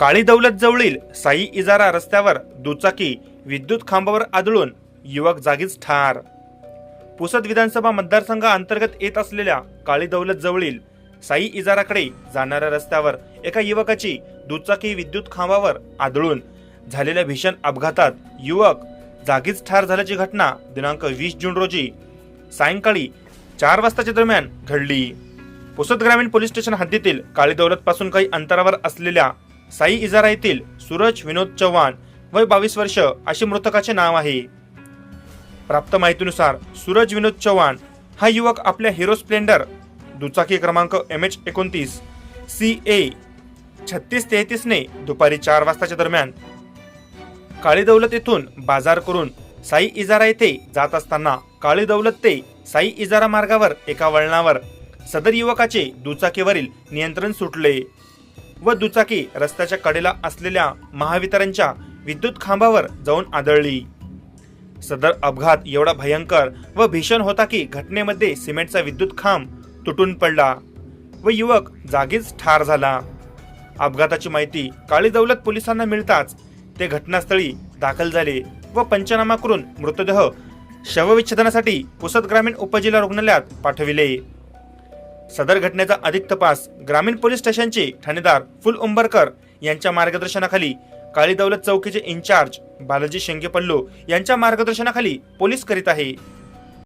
काळी दौलत जवळील साई इजारा रस्त्यावर दुचाकी विद्युत खांबावर आदळून युवक जागीच ठार. पुसद विधानसभा मतदारसंघ अंतर्गत येत असलेल्या काळी दौलत जवळील साई इजाराकडे जाणाऱ्या रस्त्यावर एका युवकाची दुचाकी विद्युत खांबावर आदळून झालेल्या भीषण अपघातात युवक जागीच ठार झाल्याची घटना दिनांक वीस जून रोजी सायंकाळी चार वाजताच्या दरम्यान घडली. पुसद ग्रामीण पोलीस स्टेशन हद्दीतील काळी दौलत पासून काही अंतरावर असलेल्या साई इजारा येथील सूरज विनोद चव्हाण वय बावीस वर्ष असे मृतकाचे नाव आहे. प्राप्त माहितीनुसार सूरज विनोद चव्हाण हा युवक आपल्या हिरो स्प्लेंडर दुचाकी क्रमांक एम एच एकोणतीस सी ए छत्तीस तेहतीसने दुपारी चार वाजताच्या दरम्यान काळी दौलत येथून बाजार करून साई इजारा येथे जात असताना काळी दौलत ते साई इजारा मार्गावर एका वळणावर सदर युवकाचे दुचाकीवरील नियंत्रण सुटले. व दुचाकी रस्त्याच्या कडेला असलेल्या महावितरणच्या विद्युत खांबावर जाऊन आदळली. सदर अपघात एवढा भयंकर व भीषण होता की घटनेमध्ये सिमेंटचा विद्युत खांब तुटून पडला व युवक जागीच ठार झाला. अपघाताची माहिती काळी दौलत पोलिसांना मिळताच ते घटनास्थळी दाखल झाले व पंचनामा करून मृतदेह शवविच्छेदनासाठी पुसद ग्रामीण उपजिल्हा रुग्णालयात पाठविले. सदर घटनेचा अधिक तपास ग्रामीण पोलीस स्टेशनचे ठाणेदार फुल उंबरकर यांच्या मार्गदर्शनाखाली काळी दौलत चौकीचे इन्चार्ज बालाजी शेंगेपल्लू यांच्या मार्गदर्शनाखाली पोलीस करीत आहे.